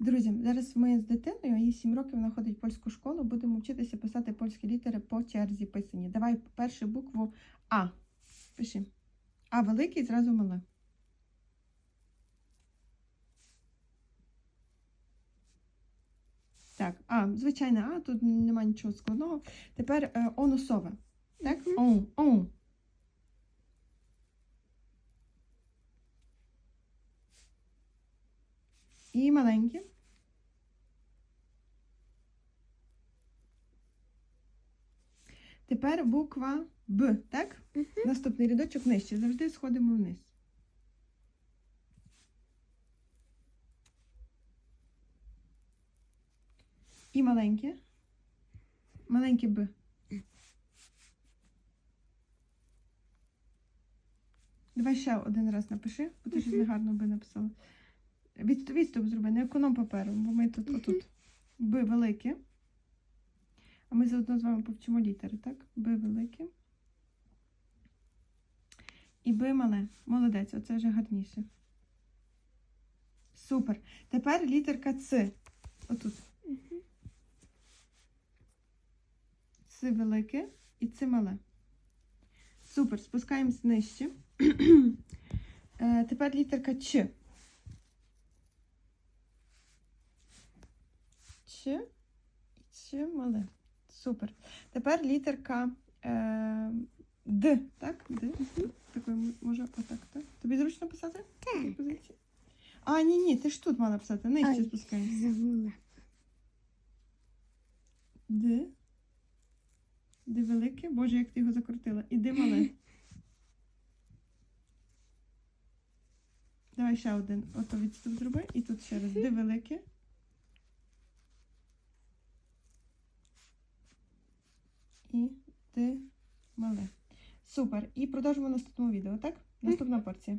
Друзі, зараз ми з дитиною, їй 7 років вона ходить в польську школу, будемо вчитися писати польські літери по черзі писані. Давай першу букву А. Пиши. А великий, зразу мале. Так, А, звичайне А, тут нема нічого складного. Тепер е, онусове. Так? Он, он. І маленьке. Тепер буква Б, так? Мгм. Наступний рядочок нижче. Завжди сходимо вниз. І маленьке. Маленьке Б. Давай ще один раз напиши, бо ти щось негарно Б написала. Від, відступ зроби, не економ паперу, бо ми тут отут. Б велике. А ми заодно з вами повчимо літери, так? Б велике. І Б мале. Молодець, оце вже гарніше. Супер. Тепер літерка С. Отут. С велике і Ц мале. Супер. Спускаємось нижче. Е, Тепер літерка Ч. І Ч мале. Супер. Тепер літерка е, Д. Так? Д. Такою може отак, так? Тобі зручно писати? Так. А, ні, ні, ти ж тут мала писати. Нижче спускаємося. Забула. Д. Д велике. Боже, як ти його закрутила. І Д мале. Давай ще один. Ото відступ зроби. І тут ще раз. Д велике. І Д мале. Супер. І продовжимо в наступному відео, так? Наступна порція.